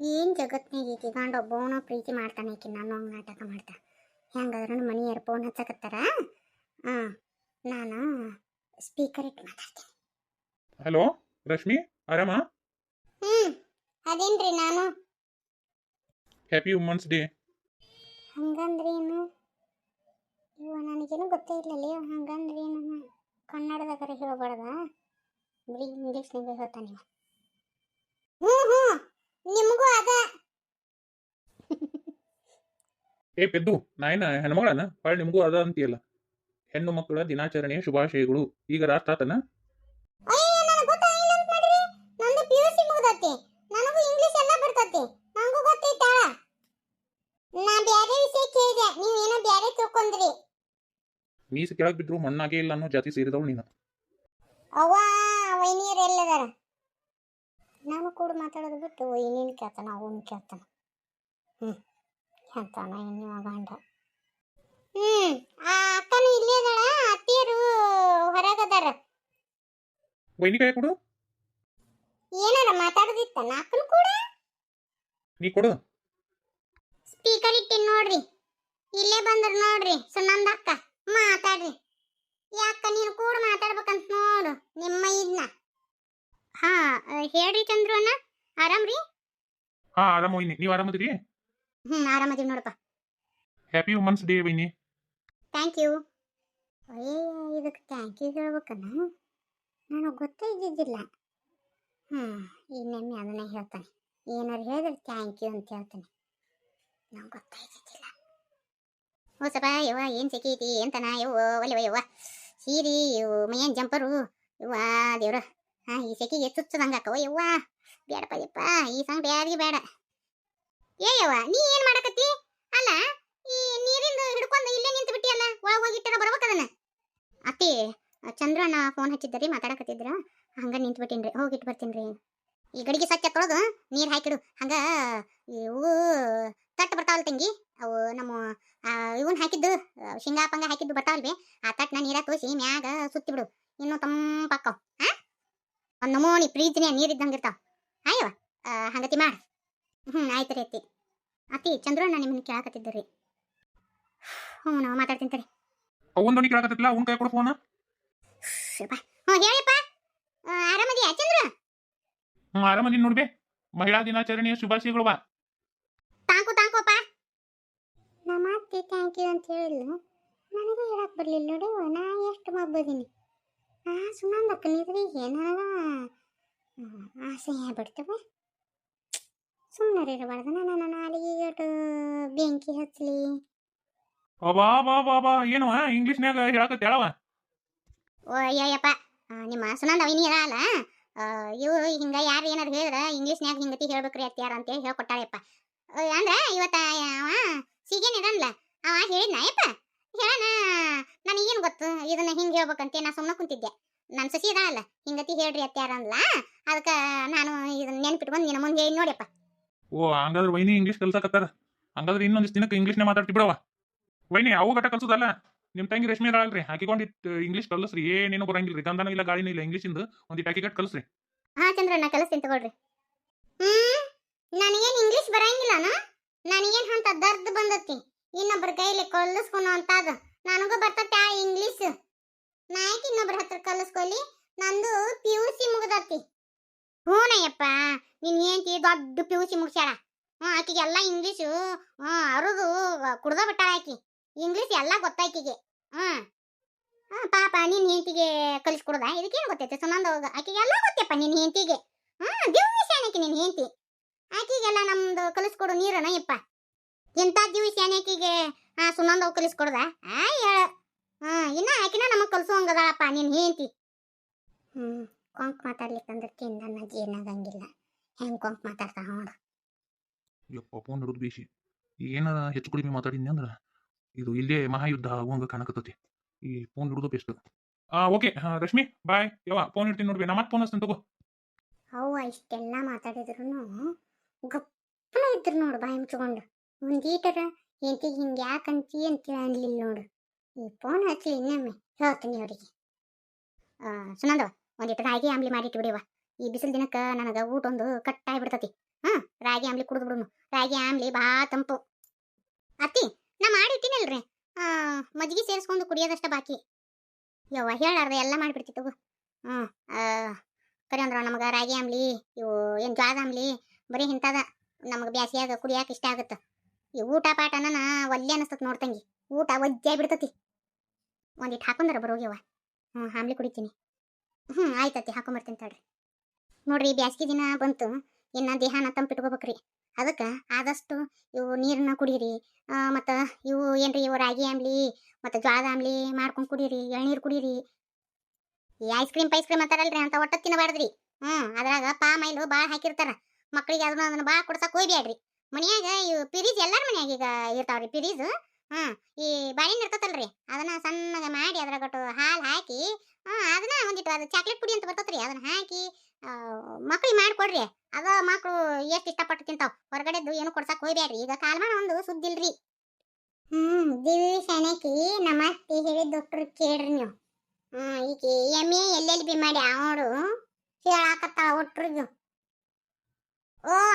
ಏನು ಜಗತ್ನಾಗ ಈಕಿ ಗಂಡ ಒಬ್ಬವನ ಪ್ರೀತಿ ಮಾಡ್ತಾನೆ ಈಕಿ ನಾನು ಹಂಗೆ ನಾಟಕ ಮಾಡ್ತಾ. ಹೆಂಗಾದ್ರೂ ಮನಿ ಫೋನ್ ಹಚ್ಚಕತ್ತಾರ? ಹಾಂ ನಾನು ಸ್ಪೀಕರ್ ಇಟ್ಟು ಮಾತಾಡ್ತೀನಿ. ಹಲೋ ರಶ್ಮಿ ಆರಾಮ? ಹ್ಞೂ ಅದೇನ್ರಿ ನಾನು? ಹ್ಯಾಪಿ ವುಮನ್ಸ್ ಡೇ ಹಂಗಂದ್ರೇನು? ಇವ ನನಗೇನು ಗೊತ್ತೇ ಇಲ್ಲಲೇ ಹಂಗಂದ್ರೇನು? ಕನ್ನಡದಾಗರ ಹೇಳ್ಬಾರ್ದ ಬರೀ ಇಂಗ್ಲೀಷ್ನಾಗ ಹೇಳ್ತಾನೆ ನಿಮಗೂ ಅದ. ಏ ಪೆದ್ದು ನಾಯನ ಹೆಣ್ಮಗಳನ ಹೊಳ್ ನಿಮಗೂ ಅದ ಅಂತೀಯಲ್ಲ. ಹೆಣ್ಣು ಮಕ್ಕಳ ದಿನಾಚರಣೆ ಶುಭಾಶಯಗಳು. ಈಗ ರಾಷ್ಟ್ರ ಆತನ? ಮೀಸ ಕೆಳಗ್ ಬಿದ್ರು ಮಣ್ಣಾಗೇ ಇಲ್ಲ ಅನ್ನೋ ಜಾತಿ ಸೇರಿದವಳು ನೀನು. ಎಲ್ಲದಾರ ನಾನು ಕೂಡ ಮಾತಾಡೋದು ಬಿಟ್ಟು ಏನೇನು ಕೇಳ್ತಾನ ಅವನು ಕೇಳ್ತಾನ. ಹ್ಞೂ ಅಂತಾನ ಇನ್ನು ಗಂಡ. ಹ್ಞೂ ಆ ಅಕ್ಕನು ಇಲ್ಲೇ ಅದಾಳ ಅತ್ತಿಯರು ಹೊರಗದಾರ ವೈನಿ ಕೈ ಕೊಡು. ಏನಾರ ಮಾತಾಡೋದಿತ್ತ ಅಕ್ಕನು ಕೂಡ. ನೀ ಕೊಡು. ಸ್ಪೀಕರ್ ಇಟ್ಟಿನ್ ನೋಡ್ರಿ. ಇಲ್ಲೇ ಬಂದ್ರ ನೋಡ್ರಿ ಸುನಂದ ಅಕ್ಕ. ಮಾತಾಡ್ರಿ. ಯಾಕ ನೀನು ಕೂಡ ಮಾತಾಡ್ಬೇಕಂತ ನೋಡು ನಿಮ್ಮ ಇದನ್ನ ಹಾ ಹೇಳ್ರಿ ಚಂದ್ರು ಅಣ್ಣ ಆರಾಮ್ ರೀ? ಹಾ ಆರಾಮ ವೈನಿ ನೀವು ಆರಾಮದಿರಿ ಹ್ಮ್ ಆರಾಮದೀವಿ ನೋಡಪ್ಪ. ಹ್ಯಾಪಿ ವುಮನ್ಸ್ ಡೇ ವೈನಿ. ಥ್ಯಾಂಕ್ ಯು ಅಯ್ಯ ಇದಕ್ಕೆ ಥ್ಯಾಂಕ್ ಯು ಹೇಳ್ಬೇಕನ್ನ ನನಗೆ ಗೊತ್ತೇ ಇದ್ದಿದ್ದಿಲ್ಲ. ಹ್ಞೂ ಇನ್ನೊಮ್ಮೆ ಅದನ್ನ ಹೇಳ್ತಾನೆ. ಏನಾರು ಹೇಳಿದ್ರೆ ಥ್ಯಾಂಕ್ ಯು ಅಂತ ಹೇಳ್ತಾನೆ. ನಂಗೆ ಗೊತ್ತೇ ಇದ್ದಿದ್ದಿಲ್ಲ. ಹೋಸಪ್ಪ ಯವ್ವ ಏನು ಸಿಕ್ಕೈತಿ ಅಂತನ ಯವ್ವ ಒಲೆ ಯವ್ವ. ಸೀರಿ ಇವು ಮೈಯನ್ ಜಂಪರು. ಯವ್ವ ದೇವ್ರ. ಹಾಂ ಈ ಸೆಕಿಗೆ ಚುಚ್ಚದಂಗೆ ಯವ್ವಾ. ಬೇಡಪ್ಪ ಯಪ್ಪ. ಈ ಸಂಗ ಬ್ಯಾಡಿಗೆ ಬೇಡ ಏ ಯವ್ವ ನೀ ಏನು ಮಾಡಕತ್ತಿ? ಅಲ್ಲ ಈ ನೀರಿಂದ ಹಿಡ್ಕೊಂಡು ಇಲ್ಲೇ ನಿಂತು ಬಿಟ್ಟಿಯಲ್ಲ ಒಳಗೆ ಹೋಗಿಟ್ಟಾರ ಬರ್ಬೇಕದನ್ನ ಅತ್ತಿ ಚಂದ್ರಣ್ಣ ಫೋನ್ ಹಚ್ಚಿದ್ದರಿ ಮಾತಾಡಕತ್ತಿದ್ರ. ಹಂಗ ನಿಂತು ಬಿಟ್ಟಿನ್ರಿ ಹೋಗಿಟ್ಟು ಬರ್ತೀನಿ ಈ ಗಡಿಗೆ ಸ್ವಚ್ಛ ತೊಳೆದು ನೀರು ಹಾಕಿಡು ಹಂಗ ಇವು ತಟ್ಟು ಬರ್ತಾವಲ್ಲ ತಂಗಿ. ಅವು ನಮ್ಮ ಆ, ಇವನ್ ಹಾಕಿದ್ದು ಆ, ಶೇಂಗಾ ಪಂಗ ಹಾಕಿದ್ದು ಬರ್ತಾವಲ್ವಿ. ಆ ತಟ್ಟನ ನೀರಾಗ ತೋಸಿ ಮ್ಯಾಗ ಸುತ್ತಿ ಬಿಡು. ಇನ್ನು ತಂಪಾಕವ್ ಹಾ ನಮೂನಿ ಪ್ರೀತಿನೇ ನೀರಿದ್ದಂಗೆ ಇರ್ತಾವ ಆಯವ ಹಂಗತಿ ಮಾಡ. ಹ್ಞೂ ಆಯ್ತು ರೀ ಅತ್ತಿ. ಅತ್ತಿ ಚಂದ್ರಣ್ಣ ನಿಮ್ಮನ್ನ ಕೇಳಕತ್ತಿದ್ದರು. ಹ್ಞೂ ನಾವು ಮಾತಾಡ್ತೀನಿ ತಡಿ. ಅವೊಂದೊಂದು ಕೇಳಾಕತ್ತಿಲ್ಲ ಅವ್ನ ಕೈ ಕೊಡು ಫೋನ್. ಹ್ಞೂ ಹೇಳಿಪ್ಪ. ಆ, ಆರಾಮದಿಯಾ ಚಂದ್ರ? ಹ್ಞೂ ಆರಾಮದಿನ ನೋಡ್ಬೆ ಮಹಿಳಾ ದಿನಾಚರಣೆಯ ಶುಭಾಶಯಗಳು ಬಾ. ತಾಂಕು ತಾಂಕೋಪ್ಪ ನಮ್ಮ ಅತ್ತೆ ಥ್ಯಾಂಕ್ ಯು ಅಂತ ಹೇಳಿಲ್ಲ ನನಗೆ ಹೇಳಕ್ ಬರಲಿಲ್ಲ ನೋಡು. ನಾ ಎಷ್ಟು ಮಬ್ಬದೀನಿ ಸುಮ್ಮನೆ ಅಕ್ಕನಿದ್ರಿ ಏನಾರ ಆಸೆ ಬಿಡ್ತವೆ ಸುಮ್ಮನೆ ಇರಬಾರ್ದು ನನ್ನ ನಾಲಿಗೆ ಬೆಂಕಿ ಹಚ್ಚಲಿ. ಬಾ ಬಾ ಬಾ ಬಾ ಏನು ಇಂಗ್ಲೀಷ್ನ್ಯಾಗ ಹೇಳಕತ್ತೆ ಹೇಳವ? ಓ ಅಯ್ಯಪ್ಪ ನಿಮ್ಮ ಸುನಂದ ಅವಿನಿ ಅಲ್ಲ? ಇವು ಹಿಂಗ ಯಾರು ಏನಾರು ಹೇಳಿದ್ರ ಇಂಗ್ಲೀಷ್ನ್ಯಾಗ ಹಿಂಗತಿ ಹೇಳ್ಬೇಕ್ರಿ ಅತ್ಯಾರ ಅಂತೇಳಿ ಹೇಳಿ ಆ, ಅಂದ್ರೆ ಇವತ್ತ ಅವ ಸೀಗೇನಿರಲ್ಲ ಅವ ಹೇಳಿದ್ನ ಯಪ್ಪ ಹೇಳಣ. ಏನು ಗೊತ್ತು? ಇದನ್ನ ಹಿಂಗೆ ಹೇಳ್ಬೇಕಂತ ನಾ ಸುಮ್ಮನೆ ಕುಂತಿದ್ದೆ. ನನ್ನ ಸಸಿ ಅಲ್ಲ ಹಿಂಗತಿ ಹೇಳ್ರಿ ಅತ್ಯಾರ ಅಂದ್ಲ. ಅದಕ್ಕೆ ನಾನು ಇದನ್ನ ನೆನ್ಪಿಟ್ಕೊಂಡು ನಿನ್ನ ಮುಂದೆ ಹೇಳಿ ನೋಡ್ಯಪ್ಪ. ಓ ಹಂಗಾದ್ರೆ ವೈನಿ ಇಂಗ್ಲೀಷ್ ಕಲ್ಸಕತ್ತಾರ? ಹಂಗಾದ್ರೆ ಇನ್ನೊಂದಿಷ್ಟು ದಿನಕ್ಕೆ ಇಂಗ್ಲೀಷ್ನೇ ಮಾತಾಡ್ತಿ ಬಿಡವ ವೈನಿ ಅವು ಗಟ್ಟ ಕಲ್ಸೋದಲ್ಲ? ನಿಮ್ಮ ತಂಗಿ ರೇಷ್ಮೆ ಇದಾಳಲ್ರಿ ಹಾಕಿಕೊಂಡು ಇಂಗ್ಲೀಷ್ ಕಲಿಸ್ರಿ. ಏನೇನು ಬರಂಗಿಲ್ರಿ ಗಂಧನ ಇಲ್ಲ ಗಾಳಿನೂ ಇಲ್ಲ ಇಂಗ್ಲೀಷಿಂದ ಪ್ಯಾಕೆಟ್ ಹಾಕಿಗಟ್ ಕಲಿಸ್ರಿ. ಹಾ ಚಂದ್ರಣ್ಣ ಕಲಿಸ್ತೀನಿ ತಗೊಳ್ರಿ. ಹ್ಮ್ ನನಗೇನು ಇಂಗ್ಲಿಷ್ ಬರಂಗಿಲ್ಲನ? ನನಗೇನು ಅಂತ ದರ್ದ್ ಬಂದತಿ? ಇನ್ನೊಬ್ರ ಕೈಲಿ ಕಲಿಸ್ಕೊನು ಅದು ನನಗೂ ಬರ್ತತೆ ಆ ಇಂಗ್ಲಿಷ್ ನಾ ಇನ್ನೊಬ್ಬರ ಇನ್ನೊಬ್ರ ಹತ್ರ ಕಲಿಸ್ಕೊಲಿ. ನಂದು ಪಿ ಯು ಸಿ ಮುಗ್ದತಿ. ಹೂನಯ್ಯಪ್ಪ, ನಿನ್ ಏಂತಿ ದೊಡ್ಡ ಪಿ ಯು ಸಿ ಮುಗ್ಸ್ಯಾಳ. ಹ್ಞೂ ಆಕಿಗೆ ಎಲ್ಲ ಇಂಗ್ಲೀಷು ಹ್ಞೂ ಅರುದು ಕುಡ್ದ ಬಿಟ್ಟಾಳ ಆಕಿ. ಇಂಗ್ಲೀಷ್ ಎಲ್ಲ ಗೊತ್ತಾಕಿಗೆ ಹ್ಞೂ ಹಾ ಪಾಪ ನಿನ್ ಹೆಂಡತಿಗೆ ಕಲಿಸ್ಕೊಡ್ದ? ಇದಕ್ಕೇನು ಗೊತ್ತೈತೆ ಸುನಂದ ಆಕಿಗೆ ಎಲ್ಲ ಗೊತ್ತಪ್ಪ ನಿನ್ ಹೆಂಡತಿಗೆ. ಹಾ ದಿವ್ಯ ಆಕಿಗೆ ನಿನ್ ಹೆಂಡತಿ? ಆಕಿಗೆಲ್ಲ ನಮ್ದು ಕಲಿಸ್ಕೊಡು ನೀರನ ಯಪ್ಪ ಎಂತ ದಿವ್ಯ ಆಕಿಗೆ ಹಾ ಸುನಂದ ಕಲಿಸ್ಕೊಡ್ದ? ಆ ಹೇಳ. ಹಾ ಇನ್ನ ಆಕಿನ ನಮಗ್ ಕಲ್ಸೋಂಗದಾಳಪ್ಪ ನಿನ್ ಹೆಂಡತಿ. ಹ್ಮ್ ಕೊಂಕ್ ಮಾತಾಡ್ಲಿಕ್ಕಂದ್ರೆ ತಿಂದ ಏನಾದಂಗಿಲ್ಲ ಹೆಂಗ್ ಕೊಂಕ್ ಮಾತಾಡ್ತಾ ನೋಡು. ಯಪ್ಪ ಫೋನ್ ಹಿಡಿದು ಬೇಸಿ. ಏನ ಹೆಚ್ಚು ಕಡಿಮೆ ಮಾತಾಡಿದ್ನಿ ಅಂದ್ರ ಇದು ಇಲ್ಲೇ ಮಹಾಯುದ್ಧ ಆಗುವಂಗ ಕಾಣಕತ್ತತಿ. ಈ ಫೋನ್ ಹಿಡಿದು ಬೆಸ್ಟ್ ಆ ಓಕೆ ರಶ್ಮಿ ಬಾಯ್. ಯಾವ ಫೋನ್ ಇಡ್ತೀನಿ ನೋಡ್ಬಿ ನಾ ಮತ್ತೆ ಫೋನ್ ಹಚ್ತೀನಿ ತಗೋ. ಅವ್ವ ಇಷ್ಟೆಲ್ಲ ಮಾತಾಡಿದ್ರು ಗಪ್ಪನ ಇದ್ರು ನೋಡು ಬಾಯಿ ಮುಚ್ಕೊಂಡು ಒಂದೀಟರ ಹೆಂಡತಿ ಹಿಂಗೆ ಯಾಕಂತಿ ಅಂತ ಅನ್ಲಿಲ್ಲ ನೋಡು. ಈ ಫೋನ್ ಹಚ್ಚಲಿ ಇನ್ನೊಮ್ಮೆ ಹೇಳ್ತೀನಿ ಅವರಿಗೆ. ಸುನಂದವ ಒಂದೀಟರ ರಾಗಿ ಆಮ್ಲಿ ಮಾಡಿಟ್ಟು ಬಿಡಿವ ಈ ಬಿಸಿಲು ದಿನಕ್ಕೆ ನನಗೆ ಊಟ ಒಂದು ಕಟ್ಟಾಗಿ ಬಿಡ್ತತಿ ಹಾಂ, ರಾಗಿ ಆಮ್ಲಿ ಕುಡಿದು ಬಿಡುನು. ರಾಗಿ ಆಮ್ಲಿ ಬಾ ತಂಪು. ಅತ್ತಿ, ನಾ ಮಾಡಿಟ್ಟಿನಲ್ರಿ. ಮಜ್ಜಿಗೆ ಸೇರಿಸ್ಕೊಂಡು ಕುಡಿಯೋದಷ್ಟ ಬಾಕಿ. ಯವ್ವ ಹೇಳಾರ್ದ ಎಲ್ಲ ಮಾಡಿಬಿಡ್ತಿತ್ತು ಹ್ಞೂ ಕರೆ ಅಂದ್ರೆ ನಮಗೆ ರಾಗಿ ಆಮ್ಲಿ, ಇವು ಏನು ಜ್ವಾದ ಆಮ್ಲಿ, ಬರೀ ಇಂಥದ. ನಮಗೆ ಬ್ಯಾಸಿಯಾಗ ಕುಡಿಯಾಕ ಇಷ್ಟ ಆಗುತ್ತೆ. ಈ ಊಟ ಪಾಠನ ನಾ ಒಲ್ಲೆ ಅನಿಸ್ತತ್ ನೋಡ್ತಂಗಿ ಊಟ ಒಜ್ಜೆ ಬಿಡ್ತತಿ. ಒಂದಿಟ್ಟು ಹಾಕೊಂಡ್ರ ಬರೋಗ್ಯವ ಹ್ಞೂ ಆಮ್ಲಿ ಕುಡಿತೀನಿ. ಹ್ಞೂ ಆಯ್ತತಿ ಹಾಕೊಂಬರ್ತೀನಿ ತಡ್ರಿ. ನೋಡ್ರಿ ಬ್ಯಾಸ್ಗಿ ದಿನ ಬಂತು. ಇನ್ನು ದೇಹನ ತಂಪಿಟ್ಕೋಬೇಕ್ರಿ. ಅದಕ್ಕೆ ಆದಷ್ಟು ಇವು ನೀರನ್ನ ಕುಡೀರಿ. ಮತ್ತು ಇವು ಏನ್ರಿ, ಇವು ರಾಗಿ ಆಮ್ಲಿ, ಮತ್ತು ಜ್ವಾದ ಆಮ್ಲಿ ಮಾಡ್ಕೊಂಡು ಕುಡೀರಿ, ಎಳ್ನೀರು ಕುಡೀರಿ. ಈ ಐಸ್ ಕ್ರೀಮ್ ಪೈಸ್ ಕ್ರೀಮ್ ಅಂತಾರಲ್ರಿ, ಅಂತ ಒಟ್ಟ ತಿನ್ನಬಾರ್ದ್ರಿ ಹ್ಞೂ ಅದ್ರಾಗ ಪಾ ಮೈಲು ಭಾಳ ಹಾಕಿರ್ತಾರ. ಮಕ್ಕಳಿಗೆ ಅದನ್ನ ಅದನ್ನ ಭಾಳ ಕೊಡ್ಸಕ್ಕೆ ಹೋಗ್ಬೇಡ್ರಿ ಮನ್ಯಾಗ ಇವು ಪಿರೀಸ್ ಎಲ್ಲರ ಮನ್ಯಾಗ ಈಗ ಇರ್ತಾವ್ರಿ ಪಿರೀಸ್ ಹಾ, ಈ ಬಾಳೆಹಣ್ಣು ಇರ್ತತಲ್ರಿ, ಅದನ್ನ ಸಣ್ಣಗ ಮಾಡಿ ಅದ್ರಾಗಟ್ಟು ಹಾಲು ಹಾಕಿ ಹ್ಞೂ ಅದನ್ನ ಒಂದಿಟ್ಟು ಅದು ಚಾಕ್ಲೇಟ್ ಪುಡಿ ಅಂತ ಬರ್ತತ್ರಿ, ಅದನ್ನ ಹಾಕಿ ಮಕ್ಳಿಗೆ ಮಾಡ್ಕೊಡ್ರಿ. ಅದ ಮಕ್ಕಳು ಎಷ್ಟು ಇಷ್ಟಪಟ್ಟು ತಿಂತಾವ್. ಹೊರಗಡೆದ್ದು ಏನು ಕೊಡ್ಸಕ್ ಹೋಗ್ಬೇಡ್ರಿ ಈಗ ಕಾಲ್ಮಾನ ಒಂದು ಸುದ್ದಿಲ್ರಿ. ಹ್ಮ್ ದಿವಿ ಸೆಣಕಿ ನಮಸ್ತೆ ಹೇಳಿ ಡಾಕ್ಟರ್ ಕೇಳ್ರಿ ನೀವು. ಹ್ಮ್ ಈಗ ಎಂ ಎ ಎಲ್ಲೆಲ್ಲಿ ಬಿ ಮಾಡಿ ಅವಳು ಕೇಳಾಕತ್ತಾಳ ಒಟ್ರಿಗೂ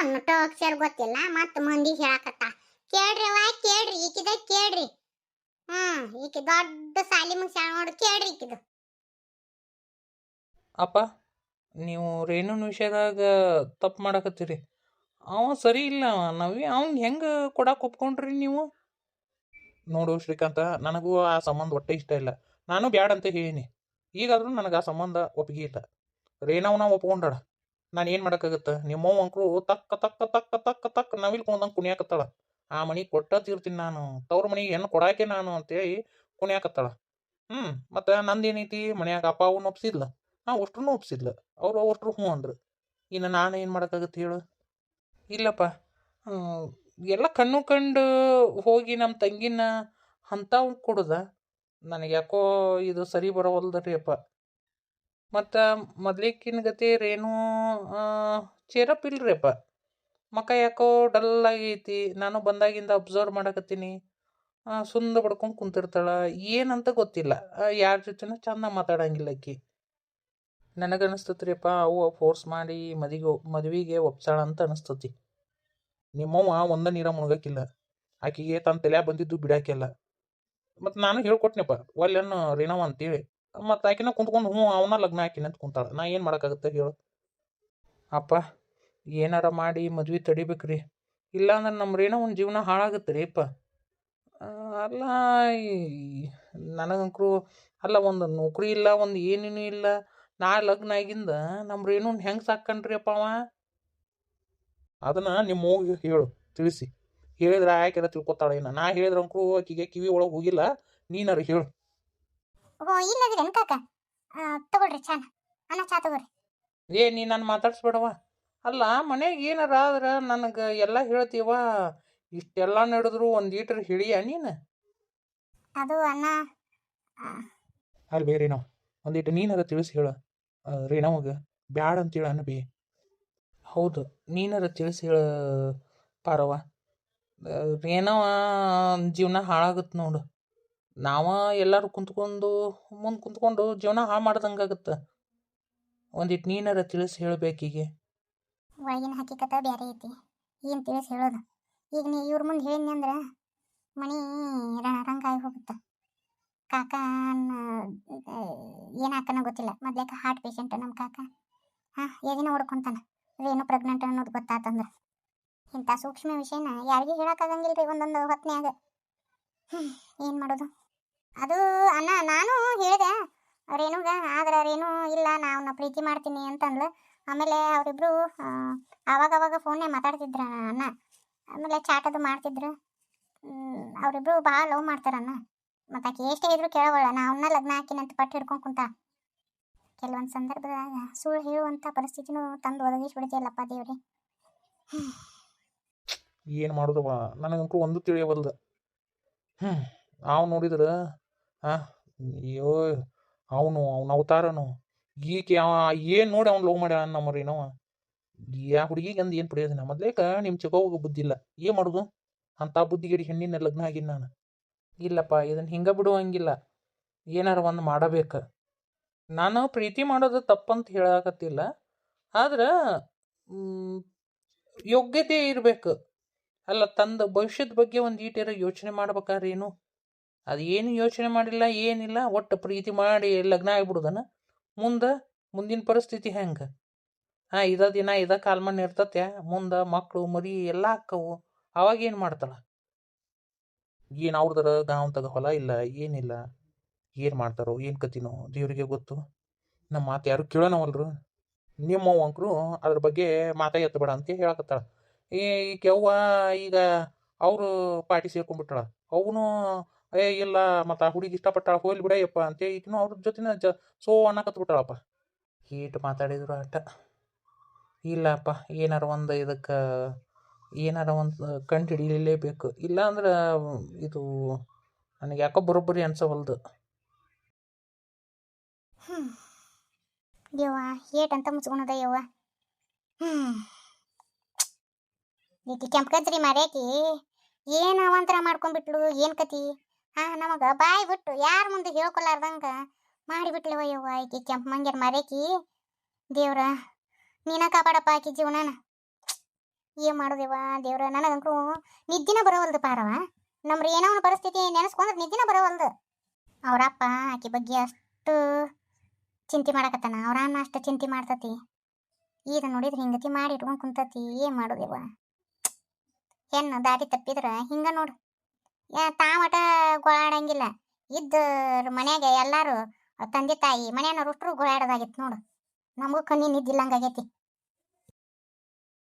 ನಟ ಅಕ್ಷರ ಗೊತ್ತಿಲ್ಲ, ಮತ್ತ ಮಂದಿ ಹೇಳಕತ್ತ. ಕೇಳ್ರಿ ವಾ ಕೇಳ್ರಿ, ಈಕಿದ ಕೇಳ್ರಿ. ಹ್ಮ್, ಈಕಿ ದೊಡ್ಡ ಸಾಲಿ ಮುಗ್ಸ್ಯಾಳ ನೋಡು, ಕೇಳ್ರಿ ಈಕಿದು. ಅಪ್ಪ, ನೀವು ರೇಣುನ ವಿಷಯದಾಗ ತಪ್ಪು ಮಾಡಕತ್ತೀರಿ. ಅವ ಸರಿ ಇಲ್ಲ ನವಿ ಅವ್ನ್ ಹೆಂಗೆ ಕೊಡಕ್ಕೆ ಒಪ್ಕೊಂಡ್ರಿ ನೀವು? ನೋಡು ಶ್ರೀಕಾಂತ, ನನಗೂ ಆ ಸಂಬಂಧ ಒಟ್ಟೆ ಇಷ್ಟ ಇಲ್ಲ. ನಾನು ಬ್ಯಾಡ ಅಂತ ಹೇಳೀನಿ. ಈಗಾದ್ರೂ ನನಗೆ ಆ ಸಂಬಂಧ ಒಪ್ಪಿಗೆ ಇಲ್ಲ. ರೇಣವನ ಒಪ್ಕೊಂಡಾಳ ನಾನು ಏನು ಮಾಡೋಕ್ಕಾಗತ್ತೆ? ನಿಮ್ಮವ್ವ ಅಂಕರು ತಕ್ಕ ತಕ್ಕ ತಕ್ಕ ತಕ್ಕ ತಕ್ಕ ನವಿಲ್ ಕುಂದಂಗೆ ಕುಣಿಯಾಕತ್ತಾಳ. ಆ ಮನೆ ಕೊಟ್ಟ ತೀರ್ತೀನಿ ನಾನು. ತವ್ರ ಮನೆಗೆ ಹೆಣ್ಣು ಕೊಡಾಕೆ ನಾನು ಅಂತೇಳಿ ಕುಣಿಯಾಕತ್ತಾಳ. ಹ್ಞೂ ಮತ್ತು ನಂದೇನೈತಿ? ಮನ್ಯಾಗ ಅಪ್ಪ ಅವನ್ನ ಒಪ್ಸಿದ್ಲ? ನಾ ಅಷ್ಟ್ರೂ ಒಪ್ಸಿದ್ಲ. ಅವರು ಅಷ್ಟ್ರು ಹ್ಞೂ ಅಂದ್ರು. ಇನ್ನು ನಾನು ಏನು ಮಾಡೋಕ್ಕಾಗತ್ತೆ ಹೇಳು? ಇಲ್ಲಪ್ಪ. ಎಲ್ಲ ಕಣ್ಣು ಕಂಡು ಹೋಗಿ ನಮ್ಮ ತಂಗಿನ ಅಂಥವು ಕೊಡುದ. ನನಗೆ ಯಾಕೋ ಇದು ಸರಿ ಬರೋವಲ್ದರಿ ಅಪ್ಪ. ಮತ್ತು ಮೊದ್ಲಿಕ್ಕಿನ ಗತಿ ರೇಣು ಚೇರಪ್ ಇಲ್ರಿ ಅಪ್ಪ. ಮಕ ಯಾಕೋ ಡಲ್ ಆಗೈತಿ, ನಾನು ಬಂದಾಗಿಂದ ಅಬ್ಸರ್ವ್ ಮಾಡಕತ್ತೀನಿ. ಸುಂದ ಬಡ್ಕೊಂಡು ಕುಂತಿರ್ತಾಳ, ಏನಂತ ಗೊತ್ತಿಲ್ಲ. ಯಾರ ಜೊತೆನೂ ಚಂದ ಮಾತಾಡಂಗಿಲ್ಲ ಆಕಿ. ನನಗನ್ನಿಸ್ತತ್ರಿಪ್ಪ ಅವು ಫೋರ್ಸ್ ಮಾಡಿ ಮದಿಗೆ ಮದುವೆಗೆ ಒಪ್ಸಾಳ ಅಂತ ಅನಿಸ್ತತಿ. ನಿಮ್ಮವ್ವ ಒಂದ ನೀರ ಮುಳುಗಕ್ಕಿಲ್ಲ ಆಕಿಗೆ ತನ್ನ ತಲೆ ಬಂದಿದ್ದು ಬಿಡಾಕಿಲ್ಲ. ಮತ್ತು ನಾನು ಹೇಳ್ಕೊಟ್ನಪ್ಪ, ಒಲ್ಲೆನ್ನು ರೇಣವ ಅಂತೇಳಿ. ಮತ್ತು ಆಕಿನ ಕುಂತ್ಕೊಂಡು ಹ್ಞೂ ಅವನ ಲಗ್ನ ಆಕಿನ ಅಂತ ಕುಂತಾಳ. ನಾ ಏನು ಮಾಡೋಕ್ಕಾಗತ್ತೆ ಹೇಳು. ಅಪ್ಪ, ಏನಾರ ಮಾಡಿ ಮದ್ವೆ ತಡಿಬೇಕ್ರಿ. ಇಲ್ಲಾಂದ್ರೆ ನಮ್ಮ ಒಂದು ಜೀವನ ಹಾಳಾಗುತ್ತೆ ರೀ ಅಪ್ಪ ಅಲ್ಲ ನನಗಂಕರು ಅಲ್ಲ ಒಂದು ನೌಕರಿ ಇಲ್ಲ, ಒಂದು ಏನೇನು ಇಲ್ಲ. ನಾ ಲಗ್ನ ಆಗಿಂದ ನಮ್ಮ ರೇಣುನ್ ಹೆಂಗೆ ಸಾಕಣ್ರಿ ಅಪ್ಪ ಅವ? ಅದನ್ನ ನಿಮ್ಮ ಹೋಗಿ ಹೇಳು, ತಿಳಿಸಿ. ಹೇಳಿದ್ರೆ ಆಕೆಲ್ಲ ತಿಳ್ಕೊತಾಳೆ ಏನ ನಾ ಹೇಳಿದ್ರೆ ಅಂಕ್ರು ಆಕಿಗೆ ಕಿವಿ ಒಳಗೆ ಹೋಗಿಲ್ಲ. ನೀನಾರ ಹೇಳು. ಓ ಇಲ್ಲದ್ರಿ ಕಾಕ ತಗೊಳ್ರಿ ಚಾನ ಅನ್ನ ಚಾ ತಗೋರಿ ಏ ನೀ ನಾನು ಮಾತಾಡ್ಸ್ಬೇಡವ ಅಲ್ಲ ಮನೆಗೆ ಏನಾರ ಆದ್ರೆ ನನಗೆ ಎಲ್ಲ ಹೇಳ್ತೀವ. ಇಷ್ಟೆಲ್ಲ ನಡೆದ್ರು ಒಂದು ಲೀಟ್ರ್ ಹಿಡಿಯ ನೀನು? ಅದು ಅನ್ನ ಅಲ್ಲಿ ಬೇ ನಾವು ಒಂದಿಟ್ಟು ನೀನಾರ ತಿಳಿಸಿ ಹೇಳು. ರೇಣವಾಗ ಬ್ಯಾಡ ಅಂತೇಳಿ ಹೇಳ ಬಿ. ಹೌದು ನೀನಾರ ತಿಳಿಸಿ ಹೇಳ ಪಾರವ್ವ. ಏನವ ಜೀವನ ಹಾಳಾಗುತ್ತೆ ನೋಡು. ನಾವ ಎಲ್ಲರೂ ಕುಂತ್ಕೊಂಡು, ಮುಂದೆ ಕುಂತ್ಕೊಂಡು ಜೀವನ ಹಾಳು ಮಾಡ್ದಂಗಾಗತ್ತೆ ಒಂದಿಟ್ಟು ನೀನಾರ ತಿಳಿಸಿ ಹೇಳ್ಬೇಕೀಗ. ಒಳಗಿನ ಹಕ್ಕಿಕತ ಬೇರೆ ಐತಿ. ಏನು ತಿಳಿಸಿ ಹೇಳೋದು? ಈಗ ನೀ ಇವ್ರ ಮುಂದೆ ಹೇಳಿದ್ನಿ ಅಂದ್ರೆ ಮಣಿ ರಣರಂಗಾಗಿ ಹೋಗುತ್ತೆ. ಕಾಕ ಏನು ಹಾಕನ ಗೊತ್ತಿಲ್ಲ. ಮೊದ್ಲೇಕ ಹಾರ್ಟ್ ಪೇಷಂಟ್ ನಮ್ಮ ಕಾಕ? ಹಾಂ, ಎದಿನ ಹೊಡ್ಕೊಂತಾನ ಏನು ಪ್ರೆಗ್ನೆಂಟ್ ಅನ್ನೋದು ಗೊತ್ತಾತಂದ್ರೆ. ಇಂಥ ಸೂಕ್ಷ್ಮ ವಿಷಯನ ಯಾರಿಗೂ ಹೇಳೋಕ್ಕಾಗಂಗಿಲ್ಲ ರೀ ಒಂದೊಂದು ಹೊತ್ನ್ಯಾಗ. ಏನು ಮಾಡೋದು? ಅದು ಅಣ್ಣ, ನಾನು ಹೇಳಿದೆ. ರೇಣುಗ ಆದ್ರೆ ರೇಣು ಇಲ್ಲ ನಾ ಅವನ್ನ ಪ್ರೀತಿ ಮಾಡ್ತೀನಿ ಅಂತಂದ್ಲು. ಆಮೇಲೆ ಅವರಿಬ್ರು ಅವಾಗ ಫೋನ್ನೇ ಮಾತಾಡ್ತಿದ್ರ ಅಣ್ಣ. ಆಮೇಲೆ ಚಾಟ್ ಅದು ಮಾಡ್ತಿದ್ರು. ಅವರಿಬ್ರು ಭಾಳ ಲವ್ ಮಾಡ್ತಾರಣ್ಣ. ಮತ್ತೆ ಆಕೆ ಎಷ್ಟೇ ಇದ್ರು ಕೇಳೋಳ ನಾ ಅವನ್ನ ಲಗ್ನ ಹಾಕಿನಂತ ಪಟ್ಟು ಹಿಡ್ಕೊಂಡು ಕುಂತ. ಕೆಲವೊಂದು ಸಂದರ್ಭದಾಗ ಸುಳ್ಳು ಹೇಳುವಂಥ ಪರಿಸ್ಥಿತಿನೂ ತಂದು ಒದಗಿಸ್ಬಿಡ್ತೀಯಲ್ಲಪ್ಪ ದೇವ್ರಿ. ಏನು ಮಾಡೋದವ? ನನಗಂತೂ ಒಂದು ತಿಳಿಯವಲ್ದು ಹ್ಞೂ ನಾವು ನೋಡಿದ್ರೆ ಅಯ್ಯೋ, ಅವನು, ಅವನ ಅವತಾರನು. ಈಕೆ ಅವ ಏನು ನೋಡಿ ಅವ್ನು ಲವ್ ಮಾಡ್ಯಾನ ನಮ್ಮರಿ ರೇಣವ ಯಾ ಹುಡುಗಿಗೆ ಅಂದು ಏನು ಪಡೆಯೋದಿನ ಮೊದ್ಲೇಕ ನಿಮ್ಮ ಚಿಕ್ಕವ್ಗ ಬುದ್ಧಿ ಇಲ್ಲ. ಏನು ಮಾಡೋದು? ಅಂಥ ಬುದ್ಧಿಗಿರಿ ಹೆಣ್ಣಿನ ಲಗ್ನ ಆಗಿನ ನಾನು. ಇಲ್ಲಪ್ಪ ಇದನ್ನು ಹಿಂಗೆ ಬಿಡುವಂಗಿಲ್ಲ. ಏನಾರ ಒಂದು ಮಾಡಬೇಕು. ನಾನು ಪ್ರೀತಿ ಮಾಡೋದು ತಪ್ಪಂತ ಹೇಳಕತ್ತಿಲ್ಲ. ಆದ್ರೆ ಯೋಗ್ಯತೆ ಇರಬೇಕು. ಅಲ್ಲ, ತಂದ ಭವಿಷ್ಯದ ಬಗ್ಗೆ ಒಂದು ಈಟೇರ ಯೋಚನೆ ಮಾಡ್ಬೇಕಾದ್ರೆ ಏನು? ಅದು ಏನು ಯೋಚನೆ ಮಾಡಿಲ್ಲ, ಏನಿಲ್ಲ, ಒಟ್ಟು ಪ್ರೀತಿ ಮಾಡಿ ಲಗ್ನ ಆಗ್ಬಿಡುದನ? ಮುಂದೆ, ಮುಂದಿನ ಪರಿಸ್ಥಿತಿ ಹೆಂಗೆ? ಹಾಂ, ಇದ ದಿನ ಇದ ಕಾಲ್ಮಣ್ಣು ಇರ್ತತೆ ಮುಂದೆ ಮಕ್ಕಳು ಮರಿ ಎಲ್ಲ ಅಕ್ಕವು. ಅವಾಗ ಏನು ಮಾಡ್ತಾಳ? ಏನು ಅವ್ರದರ ಗಾಂವ್ ಹೊಲ ಇಲ್ಲ, ಏನಿಲ್ಲ. ಏನು ಮಾಡ್ತಾರೋ, ಏನು ಕತಿನೋ ದೇವರಿಗೆ ಗೊತ್ತು. ನಮ್ಮ ಮಾತು ಯಾರು ಕೇಳೋಣವಲ್ರು ನಿಮ್ಮ ಅಂಕರು ಅದ್ರ ಬಗ್ಗೆ ಮಾತಾ ಎತ್ತಬೇಡ ಅಂತ ಹೇಳಕತ್ತಾಳ. ಈ ಕೆವ್ವ ಈಗ ಅವರು ಪಾರ್ಟಿ ಸೇರ್ಕೊಂಡ್ಬಿಟ್ಟಾಳ. ಅವನು ಏ, ಇಲ್ಲ, ಮತ್ತು ಆ ಹುಡುಗಿ ಇಷ್ಟಪಟ್ಟಾಳ, ಹೋಗ್ಲಿ ಬಿಡಯ್ಯಪ್ಪ ಅಂತ ಈಗಿನೂ ಅವ್ರ ಜೊತೆನ ಜ, ಸೋ ಅನ್ನಕತ್ಬಿಟ್ಟಾಳಪ್ಪ. ಹೀಟ್ ಮಾತಾಡಿದ್ರು ಆಟ. ಇಲ್ಲಪ್ಪ, ಏನಾರ ಒಂದು ಇದಕ್ಕೆ, ಏನಾರ ಒಂದು ಕಂಡು ಹಿಡಿಯಲೇಬೇಕು ಇಲ್ಲ ಅಂದ್ರೆ ಇದು, ನನಗೆ ಯಾಕೋ ಬರೋಬ್ಬರಿ ಅನ್ಸವಲ್ದು. ಯವ್ವ ಯವ್ವ ಅಂತ ಮುಚ್ಕೊಳದ ಯವ್ವ. ಹ್ಞೂ ಕೆಂಪು ಗಜ್ರಿ ಮಾರ್ಯಾಕಿ, ಏನ್ ಅವಾಂತರ ಮಾಡ್ಕೊಂಡ್ಬಿಟ್ಲು, ಏನು ಕತಿ? ಹಾ, ನಮಗ ಬಾಯಿ ಬಿಟ್ಟು ಯಾರ ಮುಂದೆ ಹೇಳ್ಕೊಲಾರ್ದಂಗ ಮಾಡಿಬಿಟ್ಲವ ಯವ್ವ ಆಕಿ ಕೆಂಪ್ ಮಂಗ್ಯರ್ ಮರೇಕಿ. ದೇವ್ರ, ನೀನ ಕಾಪಾಡಪ್ಪ ಆಕಿ ಜೀವನನ. ಏನ್ ಮಾಡೋದೇವ ದೇವ್ರ, ನನಗಂತೂ ನಿದ್ದಿನ ಬರೋವಲ್ದು ಪಾರವ. ನಮ್ರ ಏನೋ ಒಂದು ಪರಿಸ್ಥಿತಿ ನೆನೆಸ್ಕೊಂಡ್ರೆ ನಿದ್ದಿನ ಬರೋವಲ್ದು. ಅವರಪ್ಪ ಆಕಿ ಬಗ್ಗೆ ಅಷ್ಟು ಚಿಂತೆ ಮಾಡಕತ್ತಾನ, ಅವ್ರ ಅನ್ನ ಅಷ್ಟು ಚಿಂತೆ ಮಾಡ್ತತಿ. ಈಗ ನೋಡಿದ್ರೆ ಹಿಂಗತಿ ಮಾಡಿ ಇಟ್ಕೊಂಡು ಕುಂತತಿ, ಏನ್ ಮಾಡೋದೇವ ಹೆಣ್ಣು ದಾರಿ ತಪ್ಪಿದ್ರ ಹಿಂಗ ನೋಡು. ತಾವಟ ಗೋಳಾಡಂಗಿಲ್ಲ. ಇದ್ದ ಮನ್ಯಾಗ ಎಲ್ಲಾರು ತಂದೆ ತಾಯಿ ಮನೆಯನ್ನ ರುಷ್ಟ್ರು ಗೋಳಾಡೋದಾಗಿತ್ತು ನೋಡು. ನಮಗೂ ಕಣ್ಣಿ ನಿದ್ದಿಲ್ಲಂಗಾಗೈತಿ.